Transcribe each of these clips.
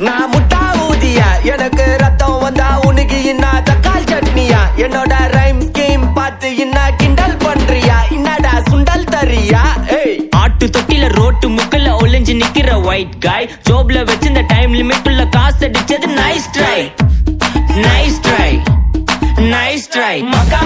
நான் முட்டா ஊதியா எனக்கு ரத்தம் வந்தா உனக்கு இன்னா? தக்காளி சட்னியா? என்னோட ரைம் ஸ்கீம் பார்த்து இன்னா கிண்டல் பண்றியா? என்னடா சுண்டல் தரியா ஏய். ஆட்டு தொட்டில ரோட்டு முக்கல ஒளிஞ்சு நிக்கிற ஒயிட் காய் ஜோப்ல வச்சிருந்த டைம் லிமிட் உள்ள காசு அடிச்சது nice try nice try nice try மக்கா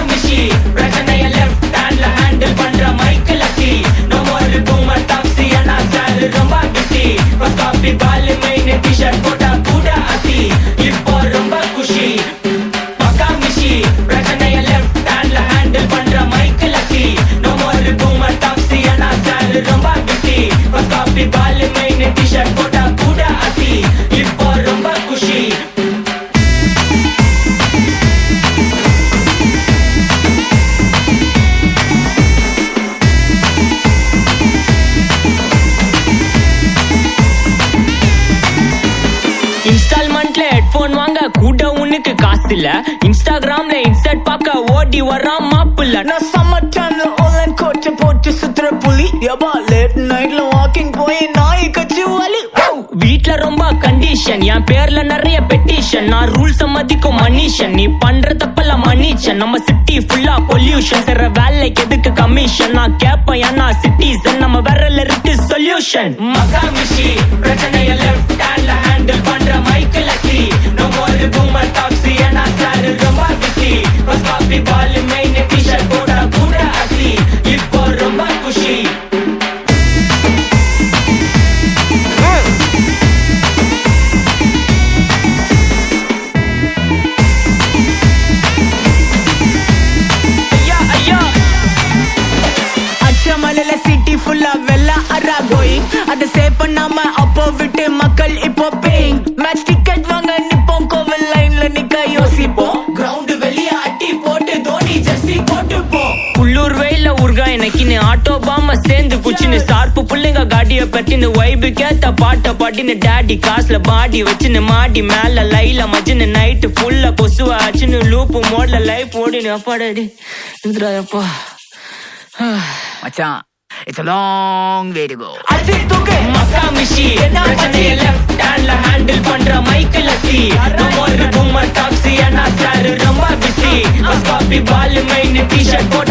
ஃபர்ஸ்ட் காப்பி பால் மெயின் டி-ஷர்ட் போட்டா கூட அசி இப்போ ரொம்ப குஷி இன்ஸ்டால்மெண்ட்ல ஹெட்போன் வாங்க கூட உனக்கு காசு இல்ல இன்ஸ்டாகிராம்ல இன்ஸ்டர்ட் பார்க்க ஓடி வரான் மாப்பிள்ள நான் சம்மர் டைம்ல ஆன்லைன் கோச்ச போட்டு சுத்துற புலி எபா லேட் நைட்ல வீட்ல ரொம்ப கண்டிஷன் என் பேர்ல நிறைய பெட்டிஷன் நான் ரூல்ஸ் மதிக்கும் மனுஷன். நீ பண்ற தப்பெல்லாம் மன்னிச்சன். நம்ம சிட்டி ஃபுல்லா பொல்யூஷன் செய்ற வேலைக்கு எதுக்கு கமிஷன் நான் கேப்பேன் ஏன்னா சிட்டிசன் நம்ம விரல்ல இருக்கு சொல்யூஷன் மகாமிஷி பிரச்சனை லெஃப்ட் அச்சமலையில சிட்டி ஃபுல்லா வெள்ள அரா கோயிங் அதை சேவ் பண்ணாம அப்போ விட்டு மக்கள் இப்போ பேயிங் மேட்ச் டிக்கெட் வாங்க நிப்போம் கோவில் லைன்ல நிக்க யோசிப்போம். கிரவுண்ட் வெளிய அட்டி போட்டு தோனி ஜெர்சி போட்டு போ உள்ளூர் வெயில உருகா எனக்குன்னு ஆட்டோ பாம சேர்ந்து குச்சின்னு சார்பு புள்ளைங்க காடிய பட்டின்னு வைபு கேத்த பாட்ட பாட்டின்னு டாடி காசுல பாடி வச்சுன்னு மாடி மேல லைல மஜின்னு நைட்டு ஃபுல்லா கொசுவ ஆச்சுன்னு லூப்பு மோட்ல லைஃப் ஓடினு அப்பாடாடி இதுடாப்பா மச்சான் it's a long way to go. அடி தூக்கு மக்கா மிஷி பிரச்சனைய லெஃப்ட் ஹேண்ட்ல ஹேண்டில் பண்ற மைக்கேல் அசி நம்ம ஒரு பூமர் டாக்ஸி அண்ணா சார் ரொம்ப பிஸி பஸ் காப்பி பால் மெயின் டி-ஷர்ட் போட்ட